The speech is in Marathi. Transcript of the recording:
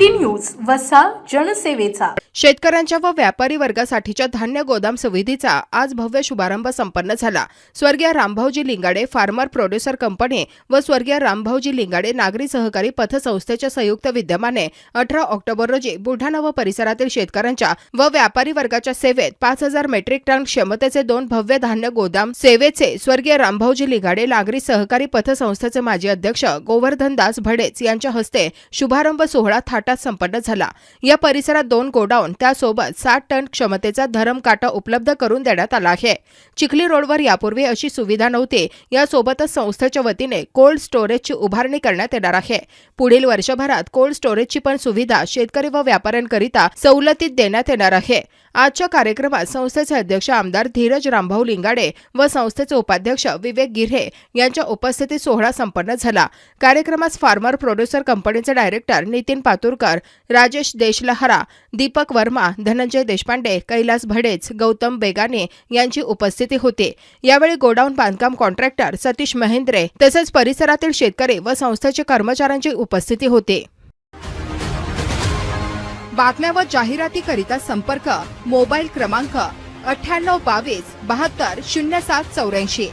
18 न्यूज वसा जनसेवेचा. शेतकऱ्यांच्या व व्यापारी वर्गासाठीच्या धान्य गोदाम सुविधेचा आज भव्य शुभारंभ संपन्न झाला. स्वर्गीय Rambhauji Lingade farmer producer company व स्वर्गीय रामभाऊजी लिंगाडे नागरी सहकारी पथसंस्थेच्या संयुक्त विद्यमाने अठरा ऑक्टोबर रोजी बुलढाणा व परिसरातील शेतकऱ्यांच्या व व्यापारी वर्गाच्या सेवेत पाच हजार मेट्रिक टन क्षमतेचे दोन भव्य धान्य गोदाम सेवेचे स्वर्गीय रामभाऊजी लिंगाडे नागरी सहकारी पथसंस्थेचे माजी अध्यक्ष गोवर्धनदास भडेच यांच्या हस्ते शुभारंभ सोहळा थाटात संपन्न झाला. या परिसरात दोन गोडाऊन त्यासोबत साठ टन क्षमतेचा धरमकाटा उपलब्ध करून देण्यात आला आहे. चिखली रोडवर यापूर्वी अशी सुविधा नव्हती. यासोबतच संस्थेच्या वतीने कोल्ड स्टोरेजची उभारणी करण्यात येणार आहे. पुढील वर्षभरात कोल्ड स्टोरेजची पण सुविधा शेतकरी व व्यापाऱ्यांकरिता सवलतीत देण्यात येणार आहे. आजच्या कार्यक्रमात संस्थेचे अध्यक्ष आमदार धीरज रामभाऊ लिंगाडे व संस्थेचे उपाध्यक्ष विवेक गिर्हे यांच्या उपस्थितीत सोहळा संपन्न झाला. कार्यक्रमात फार्मर प्रोड्युसर कंपनीचे डायरेक्टर नितीन पातुरकर राजेश देशलहरा दीपक वर्मा धनंजय देशपांडे कैलास भडेच गौतम बेगाने यांची उपस्थिती होती. यावेळी गोडाऊन बांधकाम कॉन्ट्रॅक्टर सतीश महेंद्रे तसेच परिसरातील शेतकरी व संस्थेचे कर्मचाऱ्यांची उपस्थिती होती. बातम्या व जाहिरातीकरिता संपर्क मोबाईल क्रमांक अठ्ठ्याण्णव बावीस बहात्तर शून्य सात चौऱ्याऐंशी.